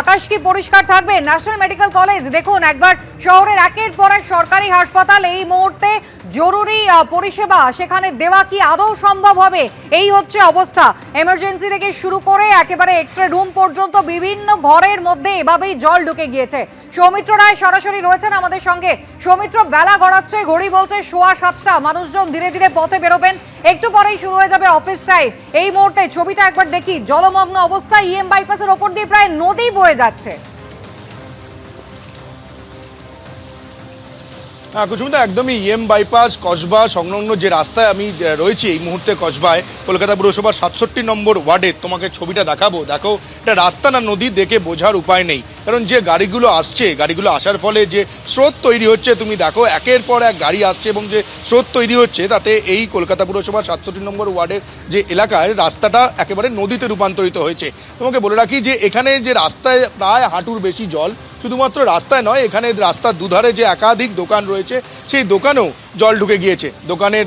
আকাশ কি পরিষ্কার থাকবে? ন্যাশনাল মেডিকেল কলেজ দেখুন, একবার শহরের একের পর এক সরকারি হাসপাতাল এই মুহূর্তে জরুরি পরিষেবা। সেখানে দেওয়া কি আদৌ সম্ভব হবে? এই হচ্ছে অবস্থা। এমার্জেন্সি থেকে শুরু করে একেবারে এক্সট্রা রুম পর্যন্ত বিভিন্ন ঘরের মধ্যে এভাবেই জল ঢুকে গিয়েছে। সৌমিত্র রায় সরাসরি রয়েছেন আমাদের সঙ্গে। সৌমিত্র, বেলা গড়াচ্ছে, ঘড়ি বলছে সোয়া সাতটা। মানুষজন ধীরে ধীরে পথে বেরোবেন। একটু পরেই শুরু হয়ে যাবে অফিস টাইম এই মুহূর্তে ছবিটা একবার দেখি। জলমগ্ন অবস্থায় ইএম বাইপাসের ওপর দিয়ে প্রায় নদী বয়ে যাচ্ছে। হ্যাঁ কুসুমিতা একদমই ইএম বাইপাস কসবা সংলগ্ন যে রাস্তায় আমি রয়েছি এই মুহূর্তে কসবায়, কলকাতা পুরসভার সাতষট্টি নম্বর ওয়ার্ডে তোমাকে ছবিটা দেখাবো। দেখো, এটা রাস্তা না নদী, দেখে বোঝার উপায় নেই। কারণ যে গাড়িগুলো আসছে, গাড়িগুলো আসার ফলে যে স্রোত তৈরি হচ্ছে, তুমি দেখো একের পর এক গাড়ি আসছে এবং যে স্রোত তৈরি হচ্ছে, তাতে এই কলকাতা পুরসভার সাতষট্টি নম্বর ওয়ার্ডের যে এলাকায় রাস্তাটা একেবারে নদীতে রূপান্তরিত হয়েছে। তোমাকে বলে রাখি যে এখানে যে রাস্তায় প্রায় হাঁটুর বেশি জল শুধুমাত্র রাস্তায় নয়, এখানে রাস্তার দুধারে যে একাধিক দোকান রয়েছে, সেই দোকানেও জল ঢুকে গিয়েছে। দোকানের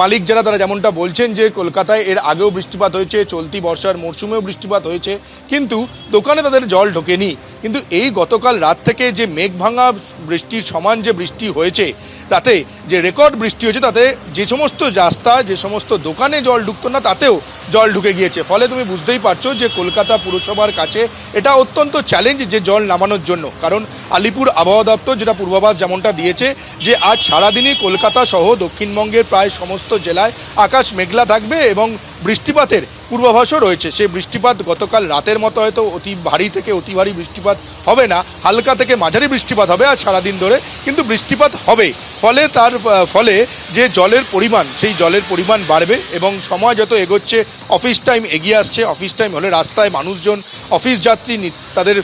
মালিক যারা, তারা যেমনটা বলছেন যে কলকাতায় এর আগেও বৃষ্টিপাত হয়েছে, চলতি বর্ষার মরশুমেও বৃষ্টিপাত হয়েছে, কিন্তু দোকানে তাদের জল ঢোকেনি। কিন্তু এই গতকাল রাত থেকে যে মেঘ ভাঙা বৃষ্টির সমান যে বৃষ্টি হয়েছে তাতে যে রেকর্ড বৃষ্টি হয়েছে, তাতে যে সমস্ত রাস্তা, যে সমস্ত দোকানে জল ঢুকতো না, তাতেও জল ঢুকে গিয়েছে। ফলে তুমি বুঝতেই পারছ যে কলকাতা পুরসভার কাছে এটা অত্যন্ত চ্যালেঞ্জ যে জল নামানোর জন্য। কারণ আলিপুর আবহাওয়া দপ্তর যেটা পূর্বাভাস যেমনটা দিয়েছে, যে আজ সারাদিনই কলকাতা সহ দক্ষিণবঙ্গের প্রায় সমস্ত জেলায় আকাশ মেঘলা থাকবে এবং বৃষ্টিপাতের পূর্বাভাসও রয়েছে। সেই বৃষ্টিপাত গতকাল রাতের মতো হয়তো অতি ভারী থেকে অতি ভারী বৃষ্টিপাত হবে না, হালকা থেকে মাঝারি বৃষ্টিপাত হবে আর সারাদিন ধরে, কিন্তু বৃষ্টিপাত হবে। ফলে তার, ফলে যে জলের পরিমাণ, সেই জলের পরিমাণ বাড়বে এবং সময় যত এগোচ্ছে, অফিস টাইম এগিয়ে আসছে। অফিস টাইম হলে রাস্তায় মানুষজন, অফিস যাত্রী তাদের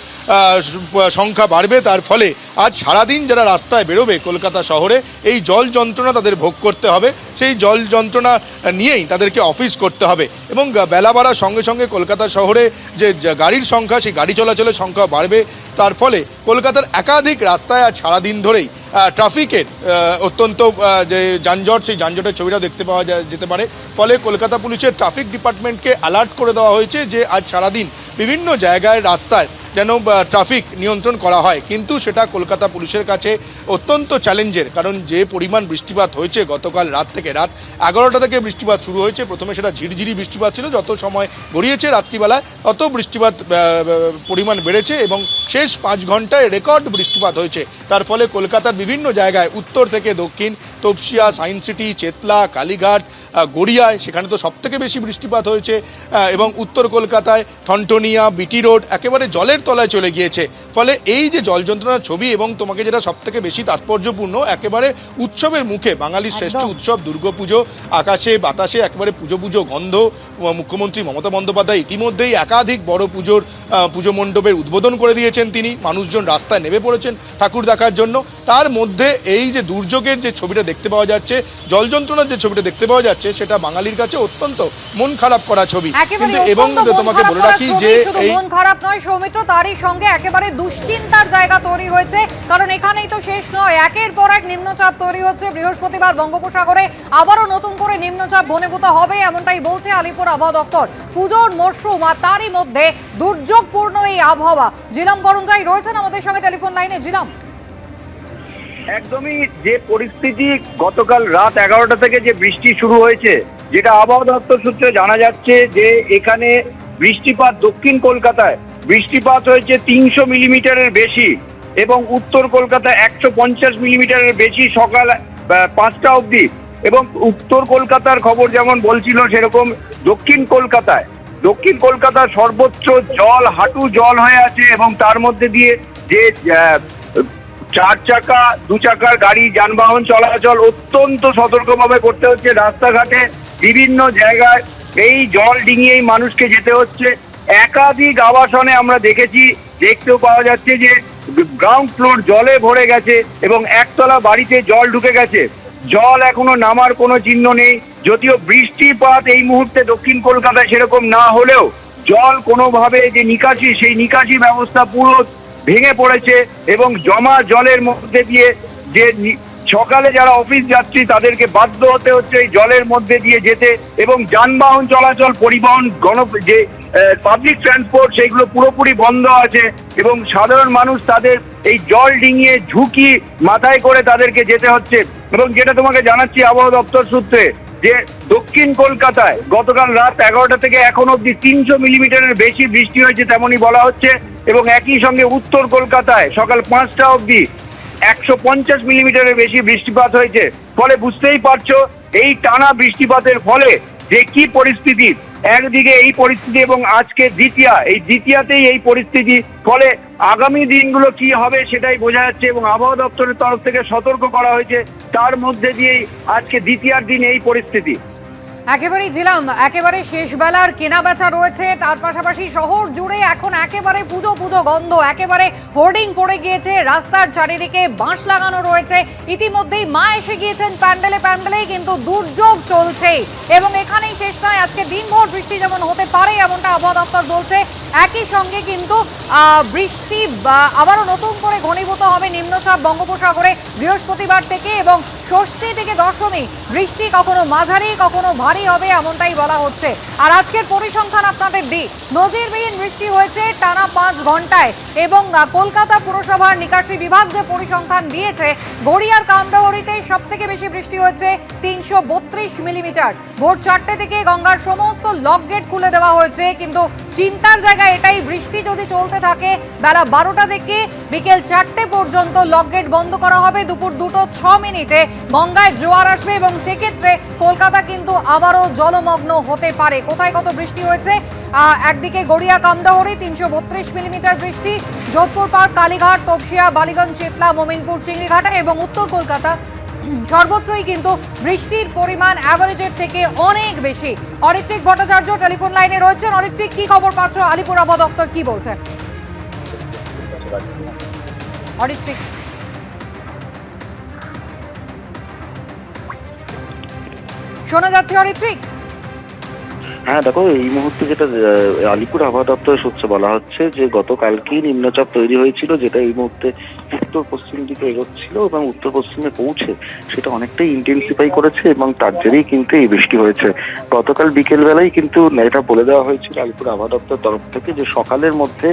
সংখ্যা বাড়বে। তার ফলে আজ সারাদিন যারা রাস্তায় বেরোবে কলকাতা শহরে, এই জল যন্ত্রণা তাদের ভোগ করতে হবে। সেই জল যন্ত্রণা নিয়েই তাদেরকে অফিস করতে হবে। এবং বেলা বাড়ার সঙ্গে সঙ্গে কলকাতা শহরে যে গাড়ির সংখ্যা, সেই গাড়ি চলাচলের সংখ্যা বাড়বে। তার ফলে কলকাতার একাধিক রাস্তায় আজ সারাদিন ধরেই ট্রাফিকের অত্যন্ত যে যানজট, সেই যানজটের ছবিটা দেখতে পাওয়া যেতে পারে। ফলে কলকাতা পুলিশের ট্রাফিক ডিপার্টমেন্টকে অ্যালার্ট করে দেওয়া হয়েছে যে আজ সারাদিন বিভিন্ন জায়গায় রাস্তায় যেন ট্রাফিক নিয়ন্ত্রণ করা হয়। কিন্তু সেটা কলকাতা পুলিশের কাছে অত্যন্ত চ্যালেঞ্জের কারণ যে পরিমাণ বৃষ্টিপাত হয়েছে গতকাল রাত থেকে রাত এগারোটা থেকে বৃষ্টিপাত শুরু হয়েছে। প্রথমে সেটা ঝিরিঝিরি বৃষ্টিপাত ছিল, যত সময় গড়িয়েছে রাত্রিবেলায় তত বৃষ্টিপাত পরিমাণ বেড়েছে এবং শেষ পাঁচ ঘন্টায় রেকর্ড বৃষ্টিপাত হয়েছে। তার ফলে কলকাতার বিভিন্ন জায়গায়, উত্তর থেকে দক্ষিণ, তপসিয়া সায়েন্স সিটি, চেতলা, কালীঘাট গড়িয়ায় সেখানে তো সবথেকে বেশি বৃষ্টিপাত হয়েছে এবং উত্তর কলকাতায় ঠনটনিয়া বিটি রোড একেবারে জলের তলায় চলে গিয়েছে। ফলে এই যে জল যন্ত্রণার ছবি এবং তোমাকে যেটা সবথেকে বেশি তাৎপর্যপূর্ণ একেবারে উৎসবের মুখে বাঙালির শ্রেষ্ঠ উৎসব দুর্গাপুজো আকাশে বাতাসে একেবারে পুজো পুজো গন্ধ মুখ্যমন্ত্রী মমতা বন্দ্যোপাধ্যায় ইতিমধ্যেই একাধিক বড় পুজোর পুজো মণ্ডপের উদ্বোধন করে দিয়েছেন তিনি। মানুষজন রাস্তায় নেমে পড়েছেন ঠাকুর দেখার জন্য। তার মধ্যে এই যে দুর্যোগের যে ছবিটা দেখতে পাওয়া যাচ্ছে জল যন্ত্রণার যে ছবিটা দেখতে পাওয়া যাচ্ছে সেটা বাঙালির কাছে অত্যন্ত মন খারাপ করা ছবি। কিন্তু এবং তোমাকে বলে রাখি যে এই মন খারাপ নয় সৌমিত্র তারই সঙ্গে একেবারে দুশ্চিন্তার জায়গা তৈরি হয়েছে। কারণ এখানেই তো শেষ নয় একের পর এক নিম্নচাপ তৈরি হচ্ছে। বৃহস্পতিবার বঙ্গোপসাগরে আবারও নতুন করে নিম্নচাপ ঘনীভূত হবে এমনটাই বলছে আলিপুর আবহাওয়া দপ্তর। পুজোর মরশুম আর তারই মধ্যে দুর্যোগপূর্ণ এই আবহাওয়া। জিলাম বরঞ্জাই রয়েছেন আমাদের সঙ্গে টেলিফোন লাইনে। জিলাম একদমই যে পরিস্থিতি গতকাল রাত এগারোটা থেকে যে বৃষ্টি শুরু হয়েছে, যেটা আবহাওয়া দপ্তর সূত্রে জানা যাচ্ছে যে এখানে বৃষ্টিপাত দক্ষিণ কলকাতায়, বৃষ্টিপাত হয়েছে তিনশো মিলিমিটারের বেশি এবং উত্তর কলকাতায় একশো পঞ্চাশ মিলিমিটারের বেশি সকাল পাঁচটা অবধি এবং উত্তর কলকাতার খবর যেমন বলছিল সেরকম দক্ষিণ কলকাতায়, দক্ষিণ কলকাতার সর্বোচ্চ জল, হাঁটু জল হয়ে আছে এবং তার মধ্যে দিয়ে যে চার চাকা, দু চাকার গাড়ি, যানবাহন চলাচল অত্যন্ত সতর্কভাবে করতে হচ্ছে রাস্তাঘাটে বিভিন্ন জায়গায়। এই জল ডিঙিয়েই মানুষকে যেতে হচ্ছে। একাধিক আবাসনে আমরা দেখেছি, দেখতেও পাওয়া যাচ্ছে যে গ্রাউন্ড ফ্লোর জলে ভরে গেছে এবং একতলা বাড়িতে জল ঢুকে গেছে। জল এখনও নামার কোনো চিহ্ন নেই। যদিও বৃষ্টিপাত এই মুহূর্তে দক্ষিণ কলকাতায় সেরকম না হলেও জল কোনোভাবে যে নিকাশি, সেই নিকাশি ব্যবস্থা পুরো ভেঙে পড়েছে এবং জমা জলের মধ্যে দিয়ে যে সকালে যারা অফিস যাত্রী, তাদেরকে বাধ্য হতে হচ্ছে এই জলের মধ্যে দিয়ে যেতে এবং যানবাহন চলাচল পরিবহন গণ যে পাবলিক ট্রান্সপোর্ট সেইগুলো পুরোপুরি বন্ধ আছে এবং সাধারণ মানুষ তাদের এই জল ডিঙিয়ে ঝুঁকি মাথায় করে তাদেরকে যেতে হচ্ছে এবং যেটা তোমাকে জানাচ্ছি আবহাওয়া দপ্তর সূত্রে যে দক্ষিণ কলকাতায় গতকাল রাত এগারোটা থেকে এখন অব্দি তিনশো মিলিমিটারের বেশি বৃষ্টি হয়েছে তেমনই বলা হচ্ছে। এবং একই সঙ্গে উত্তর কলকাতায় সকাল পাঁচটা অবধি একশো পঞ্চাশ মিলিমিটারের বেশি বৃষ্টিপাত হয়েছে। ফলে বুঝতেই পারছ, এই টানা বৃষ্টিপাতের ফলে যে কি পরিস্থিতি, একদিকে এই পরিস্থিতি এবং আজকে দ্বিতীয়া, এই দ্বিতীয়াতেই এই পরিস্থিতি। ফলে আগামী দিনগুলো কি হবে সেটাই বোঝা যাচ্ছে এবং আবহাওয়া দপ্তরের তরফ থেকে সতর্ক করা হয়েছে। তার মধ্যে দিয়েই আজকে দ্বিতীয়ার দিন এই পরিস্থিতি। একেবারেই ছিলাম একেবারে শেষ বেলার কেনা বেচা রয়েছে। তার পাশাপাশি শহর জুড়ে এখন একেবারে পুজো পুজো গন্ধ, একেবারে হোর্ডিং পড়ে গিয়েছে। রাস্তার চারিদিকে বাঁশ লাগানো রয়েছে। ইতিমধ্যেই মা এসে গিয়েছেন প্যান্ডেলে প্যান্ডেলে, কিন্তু দুর্যোগ চলছে এবং এখানেই শেষ নয়, আজকে দিনভর বৃষ্টি যেমন হতে পারে, এমনটা আবহাওয়া দপ্তর বলছে। একই সঙ্গে কিন্তু বৃষ্টি আবারও নতুন করে ঘনীভূত হবে নিম্নচাপ বঙ্গোপসাগরে বৃহস্পতিবার থেকে এবং ষষ্ঠী থেকে দশমী। বৃষ্টি কখনো মাঝারি, কখনো ভারী হবে এমনটাই বলা হচ্ছে। আর আজকের পরিসংখ্যান আপনাদের দিই। নজিরবিহীন বৃষ্টি হয়েছে টানা পাঁচ ঘন্টায় এবং কলকাতা পুরসভার নিকাশি বিভাগ যে পরিসংখ্যান দিয়েছে, গড়িয়ার কামরাহরিতে সব থেকে বেশি বৃষ্টি হয়েছে তিনশো বত্রিশ মিলিমিটার। ভোর চারটে থেকে গঙ্গার সমস্ত লক গেট খুলে দেওয়া হয়েছে, কিন্তু চিন্তার জায়গা এটাই বৃষ্টি যদি চলতে থাকে, বেলা বারোটা থেকে বিকেল চারটে পর্যন্ত লকগেট বন্ধ করা হবে। দুপুর দুটো ছ মিনিটে গঙ্গায় জোয়ার আসবে এবং সেক্ষেত্রে কলকাতা কিন্তু আবারও জলমগ্ন হতে পারে। কোথায় কত বৃষ্টি হয়েছে? একদিকে গড়িয়া কামদাহরি, তিনশো বত্রিশ মিলিমিটার বৃষ্টি। যোধপুর পার্ক, কালীঘাট, তপসিয়া, বালিগঞ্জ, চেতলা, মোমিনপুর, চিংড়িঘাটা এবং উত্তর কলকাতা সর্বত্রই কিন্তু বৃষ্টির পরিমাণ অ্যাভারেজের থেকে অনেক বেশি। অরিত্রিক ভট্টাচার্য টেলিফোন লাইনে রয়েছেন। অরিত্রিক, কি খবর পাচ্ছ? আলিপুর আবহাওয়া দপ্তর কি বলছে? অরিত্রিক। শোনা যাচ্ছে অরিত্রিক? হ্যাঁ দেখো, এই মুহূর্তে যেটা আলিপুর আবহাওয়া দপ্তরের সূত্রে বলা হচ্ছে যে, গতকালকেই নিম্নচাপ তৈরি হয়েছিল, যেটা এই মুহূর্তে উত্তর পশ্চিম দিকে এগোচ্ছিল এবং উত্তর পশ্চিমে পৌঁছে সেটা অনেকটাই ইন্টেন্সিফাই করেছে এবং তার জেরেই কিন্তু এই বৃষ্টি হয়েছে। গতকাল বিকেল বেলায় কিন্তু এটা বলে দেওয়া হয়েছিল আলিপুর আবহাওয়া দপ্তর তরফ থেকে যে, সকালের মধ্যে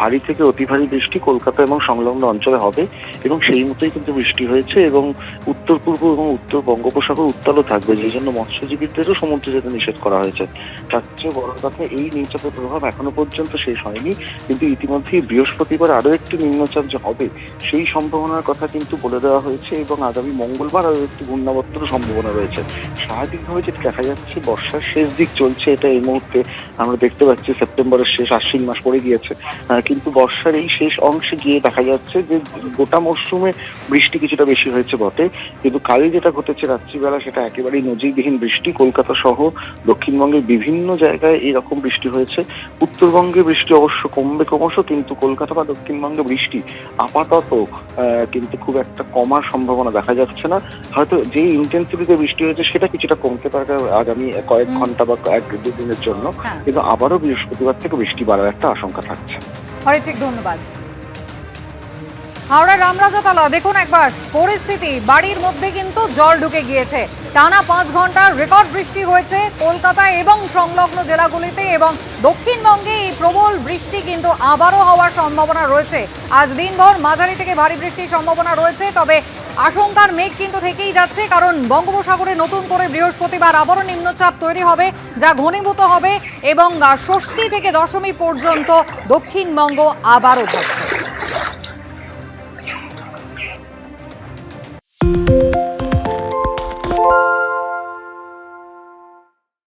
ভারী থেকে অতি ভারী বৃষ্টি কলকাতা এবং সংলগ্ন অঞ্চলে হবে এবং সেই মতোই কিন্তু বৃষ্টি হয়েছে এবং উত্তর পূর্ব এবং উত্তর বঙ্গোপসাগর উত্তালও থাকবে যেই জন্য মৎস্যজীবীদেরও সমুদ্রে যেতে নিষেধ করা হয়েছে। তার চেয়ে বড় কথা এই নিম্নচাপের প্রভাব এখনও পর্যন্ত শেষ হয়নি, কিন্তু ইতিমধ্যেই বৃহস্পতিবার আরও একটি নিম্নচাপ যে হবে, সেই সম্ভাবনার কথা কিন্তু বলে দেওয়া হয়েছে এবং আগামী মঙ্গলবার আরও একটি ঘূর্ণাবর্তর সম্ভাবনা রয়েছে। স্বাভাবিকভাবে যেটা দেখা যাচ্ছে, বর্ষার শেষ দিক চলছে, এটা এই মুহূর্তে আমরা দেখতে পাচ্ছি সেপ্টেম্বরের শেষ আশ্বিন মাস পড়ে গিয়েছে। কিন্তু বর্ষার এই শেষ অংশে গিয়ে দেখা যাচ্ছে যে গোটা মরশুমে বৃষ্টি কিছুটা বেশি হয়েছে বটে, কিন্তু কাল যেটা ঘটেছে রাত্রিবেলা সেটা একেবারেই নজিরবিহীন বৃষ্টি। কলকাতা সহ দক্ষিণবঙ্গের বিভিন্ন জায়গায় এরকম বৃষ্টি হয়েছে। উত্তরবঙ্গে বৃষ্টি অবশ্য কমবে ক্রমশ কিন্তু কলকাতা বা দক্ষিণবঙ্গে বৃষ্টি আপাতত কিন্তু খুব একটা কমার সম্ভাবনা দেখা যাচ্ছে না। হয়তো যে ইন্টেন্সিটিতে বৃষ্টি হয়েছে সেটা কিছুটা কমতে পারে আগামী কয়েক ঘণ্টা বা এক দুদিনের জন্য। হ্যাঁ। কিন্তু আবারও বৃহস্পতিবার থেকে বৃষ্টি বাড়ার একটা আশঙ্কা থাকছে। অরিত্রিক ধন্যবাদ। হাওড়া রামরাজাতলা, দেখুন একবার, পরিস্থিতি, বাড়ির মধ্যে কিন্তু জল ঢুকে গিয়েছে। টানা পাঁচ ঘণ্টার রেকর্ড বৃষ্টি হয়েছে কলকাতা এবং সংলগ্ন জেলাগুলিতে এবং দক্ষিণবঙ্গে এই প্রবল বৃষ্টি কিন্তু আবারও হওয়ার সম্ভাবনা রয়েছে। আজ দিনভর মাঝারি থেকে ভারী বৃষ্টির সম্ভাবনা রয়েছে, তবে আশঙ্কার মেঘ কিন্তু থেকেই যাচ্ছে, কারণ বঙ্গোপসাগরে নতুন করে বৃহস্পতিবার আবারও নিম্নচাপ তৈরি হবে, যা ঘনীভূত হবে এবং ষষ্ঠী থেকে দশমী পর্যন্ত দক্ষিণবঙ্গ আবারও থাকছে